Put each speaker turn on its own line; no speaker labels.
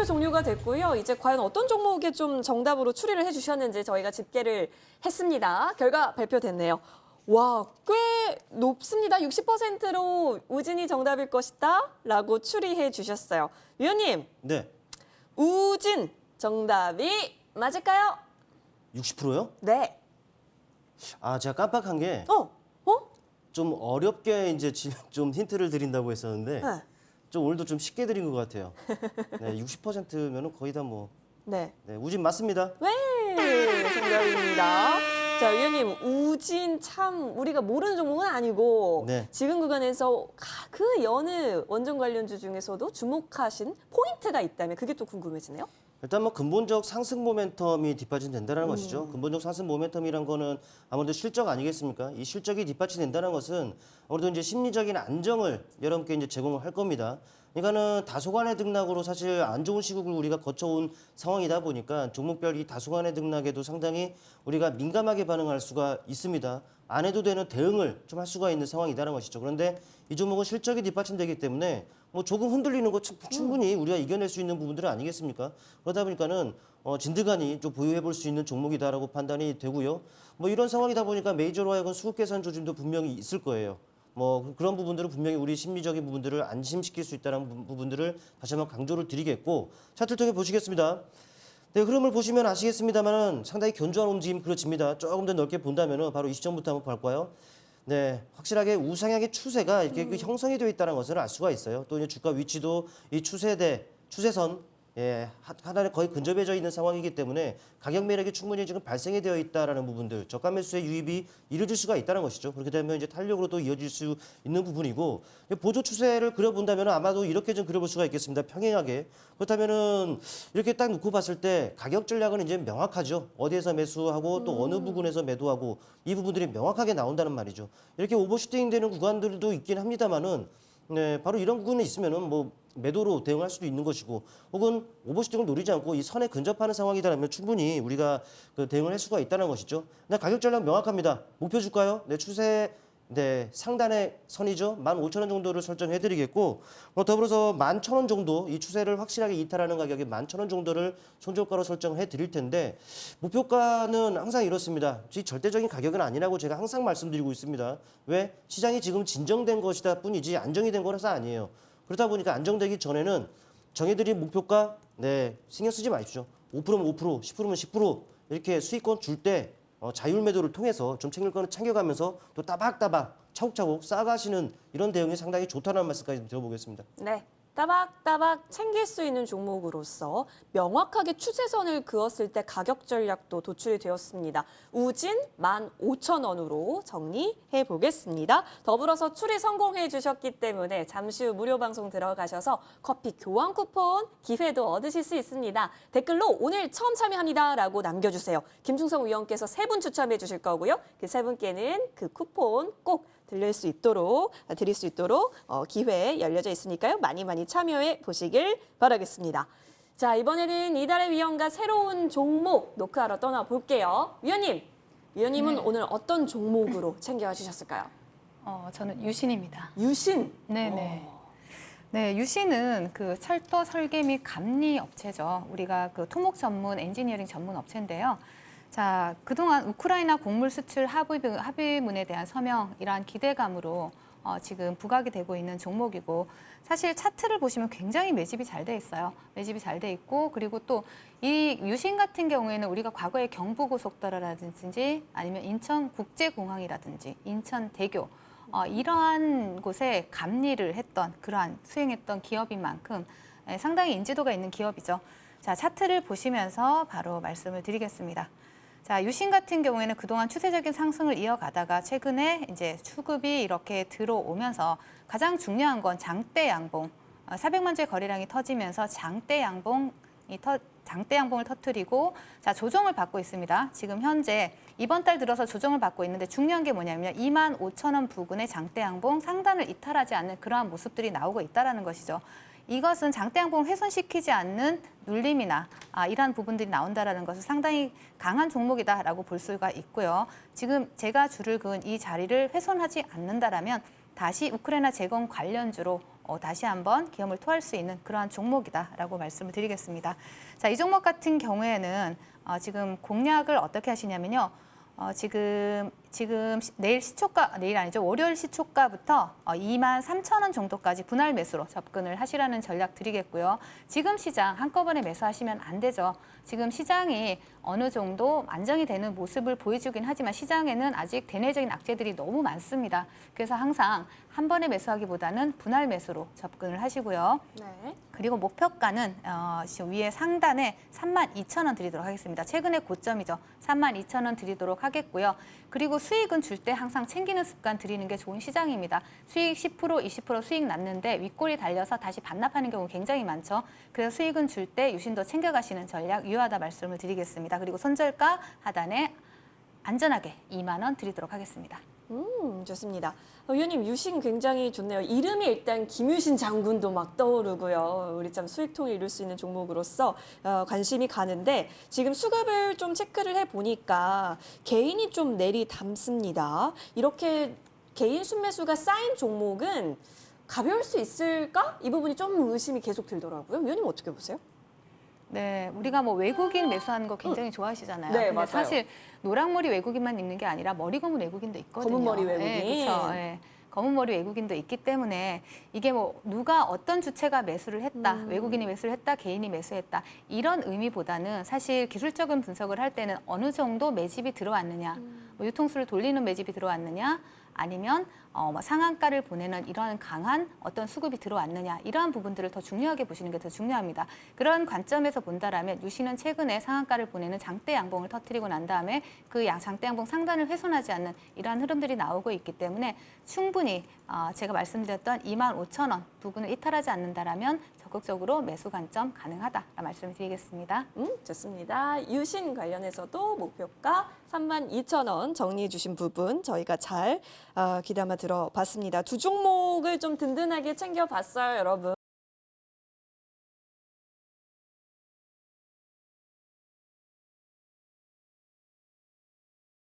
발표 종료가 됐고요. 이제 과연 어떤 종목에 좀 정답으로 추리를 해주셨는지 저희가 집계를 했습니다. 결과 발표됐네요. 와, 꽤 높습니다. 60%로 우진이 정답일 것이다. 라고 추리해 주셨어요. 위원님,
네.
우진 정답이 맞을까요?
60%요?
네.
아, 제가 깜빡한 게 좀
어? 어?
어렵게 이제 지- 좀 힌트를 드린다고 했었는데
네.
좀 오늘도 좀 쉽게 드린 것 같아요. 네, 60%면은 거의 다 뭐.
네.
네, 우진 맞습니다.
네, 정답입니다. 자, 위원님, 우진 참 우리가 모르는 종목은 아니고
네.
지금 구간에서 가- 그 여느 원전 관련주 중에서도 주목하신 포인트가 있다면 그게 또 궁금해지네요.
일단 뭐 근본적 상승 모멘텀이 뒷받침된다는 것이죠. 근본적 상승 모멘텀이란 거는 아무래도 실적 아니겠습니까? 이 실적이 뒷받침된다는 것은 아무래도 이제 심리적인 안정을 여러분께 이제 제공을 할 겁니다. 그러니까는 다소간의 등락으로 사실 안 좋은 시국을 우리가 거쳐온 상황이다 보니까 종목별 이 다소간의 등락에도 상당히 우리가 민감하게 반응할 수가 있습니다. 안 해도 되는 대응을 좀 할 수가 있는 상황이다는 것이죠. 그런데 이 종목은 실적이 뒷받침되기 때문에 뭐 조금 흔들리는 거 충- 충분히 우리가 이겨낼 수 있는 부분들은 아니겠습니까? 그러다 보니까는 어, 진드간이 좀 보유해 볼 수 있는 종목이다라고 판단이 되고요. 뭐 이런 상황이다 보니까 메이저로 하여금 수급 개선 조짐도 분명히 있을 거예요. 뭐 그- 그런 부분들은 분명히 우리 심리적인 부분들을 안심시킬 수 있다는 부- 부분들을 다시 한번 강조를 드리겠고 차트를 통해 보시겠습니다. 네, 흐름을 보시면 아시겠습니다만은 상당히 견조한 움직임 그려집니다. 조금 더 넓게 본다면은 바로 이 시점부터 한번 볼까요? 네, 확실하게 우상향의 추세가 이렇게 그 형성이 되어 있다는 것을 알 수가 있어요. 또 이제 주가 위치도 이 추세대, 추세선 예, 하- 하나에 거의 근접해져 있는 상황이기 때문에 가격 매력이 충분히 지금 발생이 되어 있다라는 부분들, 저가 매수의 유입이 이루어질 수가 있다는 것이죠. 그렇게 되면 이제 탄력으로 또 이어질 수 있는 부분이고 보조 추세를 그려본다면 아마도 이렇게 좀 그려볼 수가 있겠습니다. 평행하게 그렇다면은 이렇게 딱 놓고 봤을 때 가격 전략은 이제 명확하죠. 어디에서 매수하고 또 어느 부분에서 매도하고 이 부분들이 명확하게 나온다는 말이죠. 이렇게 오버슈팅 되는 구간들도 있긴 합니다만은 네, 바로 이런 부분이 있으면은 뭐 매도로 대응할 수도 있는 것이고 혹은 오버슈팅을 노리지 않고 이 선에 근접하는 상황이라면 충분히 우리가 그 대응을 할 수가 있다는 것이죠. 네, 가격 전략 명확합니다. 목표 줄까요? 네, 추세 네, 상단의 선이죠. 15,000원 정도를 설정해 드리겠고 뭐 더불어서 11,000원 정도 이 추세를 확실하게 이탈하는 가격에 11,000원 정도를 손절가로 설정해 드릴 텐데 목표가는 항상 이렇습니다. 이 절대적인 가격은 아니라고 제가 항상 말씀드리고 있습니다. 왜? 시장이 지금 진정된 것이다 뿐이지 안정이 된 거라서 아니에요. 그러다 보니까 안정되기 전에는 정해드린 목표가 네, 신경 쓰지 마십시오. 5%면 5%, 10%면 10% 이렇게 수익권 줄때 어, 자율 매도를 통해서 좀 챙길 거는 챙겨가면서 또 따박따박 차곡차곡 쌓아가시는 이런 대응이 상당히 좋다는 말씀까지 좀 들어보겠습니다.
네. 따박따박 챙길 수 있는 종목으로서 명확하게 추세선을 그었을 때 가격 전략도 도출이 되었습니다. 우진 15,000원으로 정리해 보겠습니다. 더불어서 추리 성공해 주셨기 때문에 잠시 후 무료 방송 들어가셔서 커피 교환 쿠폰 기회도 얻으실 수 있습니다. 댓글로 오늘 처음 참여합니다라고 남겨주세요. 김충성 위원께서 세 분 추첨해 주실 거고요. 그 세 분께는 그 쿠폰 꼭 들릴 수 있도록 아, 드릴 수 있도록 어, 기회 열려져 있으니까요. 많이 많이 참여해 보시길 바라겠습니다. 자 이번에는 이달의 위원과 새로운 종목 노크하러 떠나 볼게요. 위원님, 위원님은
네.
오늘 어떤 종목으로 챙겨 주셨을까요?
어, 저는 유신입니다.
유신.
네네. 네, 유신은 그 철도 설계 및 감리 업체죠. 우리가 그 토목 전문 엔지니어링 전문 업체인데요. 자, 그동안 우크라이나 곡물 수출 합의, 합의 문에 대한 서명 이러한 기대감으로 어, 지금 부각이 되고 있는 종목이고 사실 차트를 보시면 굉장히 매집이 잘 돼 있어요. 매집이 잘 돼 있고 그리고 또 이 유신 같은 경우에는 우리가 과거에 경부고속도로라든지 아니면 인천국제공항이라든지 인천대교 어, 이러한 곳에 감리를 했던 그러한 수행했던 기업인 만큼 예, 상당히 인지도가 있는 기업이죠. 자 차트를 보시면서 바로 말씀을 드리겠습니다. 자 유신 같은 경우에는 그동안 추세적인 상승을 이어가다가 최근에 이제 수급이 이렇게 들어오면서 가장 중요한 건 장대 양봉 어, 400만 주의 거래량이 터지면서 장대 양봉이 터, 장대 양봉을 터트리고 자 조정을 받고 있습니다. 지금 현재 이번 달 들어서 조정을 받고 있는데 중요한 게 뭐냐면 2만 5천 원 부근의 장대 양봉 상단을 이탈하지 않는 그러한 모습들이 나오고 있다라는 것이죠. 이것은 장대 양봉을 훼손시키지 않는 눌림이나 아, 이러한 부분들이 나온다라는 것은 상당히 강한 종목이다라고 볼 수가 있고요. 지금 제가 줄을 그은 이 자리를 훼손하지 않는다라면 다시 우크라이나 재건 관련주로 어, 다시 한번 기염을 토할 수 있는 그러한 종목이다라고 말씀을 드리겠습니다. 자, 이 종목 같은 경우에는 어, 지금 공략을 어떻게 하시냐면요. 어, 지금 지금 시- 내일 시초가 내일 아니죠 월요일 시초가부터 어, 2만 3천 원 정도까지 분할 매수로 접근을 하시라는 전략 드리겠고요. 지금 시장 한꺼번에 매수하시면 안 되죠. 지금 시장이 어느 정도 안정이 되는 모습을 보여주긴 하지만 시장에는 아직 대내적인 악재들이 너무 많습니다. 그래서 항상 한 번에 매수하기보다는 분할 매수로 접근을 하시고요.
네.
그리고 목표가는 어, 지금 위에 상단에 3만 2천 원 드리도록 하겠습니다. 최근의 고점이죠. 3만 2천 원 드리도록 하겠고요. 그리고 수익은 줄 때 항상 챙기는 습관 들이는 게 좋은 시장입니다. 수익 10% 20% 수익 났는데 윗골이 달려서 다시 반납하는 경우 굉장히 많죠. 그래서 수익은 줄 때 유심도 챙겨가시는 전략 유효하다 말씀을 드리겠습니다. 그리고 손절가 하단에 안전하게 2만 원 드리도록 하겠습니다.
음, 좋습니다. 어, 의원님 유신 굉장히 좋네요. 이름이 일단 김유신 장군도 막 떠오르고요. 우리 참 수익통을 이룰 수 있는 종목으로서 어, 관심이 가는데 지금 수급을 좀 체크를 해 보니까 개인이 좀 내리 담습니다. 이렇게 개인 순매수가 쌓인 종목은 가벼울 수 있을까? 이 부분이 좀 의심이 계속 들더라고요. 의원님 어떻게 보세요?
네, 우리가 뭐 외국인 매수하는 거 굉장히 좋아하시잖아요.
네,
근데
맞아요.
사실 노랑머리 외국인만 있는 게 아니라 머리 검은 외국인도 있거든요.
검은 머리
네,
외국인.
그렇죠. 네. 검은 머리 외국인도 있기 때문에 이게 뭐 누가 어떤 주체가 매수를 했다,
음.
외국인이 매수를 했다, 개인이 매수했다 이런 의미보다는 사실 기술적인 분석을 할 때는 어느 정도 매집이 들어왔느냐,
음.
뭐 유통수를 돌리는 매집이 들어왔느냐, 아니면 어, 뭐 상한가를 보내는 이러한 강한 어떤 수급이 들어왔느냐 이러한 부분들을 더 중요하게 보시는 게 더 중요합니다. 그런 관점에서 본다라면 유시는 최근에 상한가를 보내는 장대 양봉을 터뜨리고 난 다음에 그 양- 장대 양봉 상단을 훼손하지 않는 이러한 흐름들이 나오고 있기 때문에 충분히 어, 제가 말씀드렸던 2만 5천 원 부근을 이탈하지 않는다라면 적극적으로 매수 관점 가능하다 말씀을 드리겠습니다.
음, 좋습니다. 유신 관련해서도 목표가 3만 2천 원 정리해 주신 부분 저희가 잘 어, 귀담아 들어봤습니다. 두 종목을 좀 든든하게 챙겨봤어요, 여러분.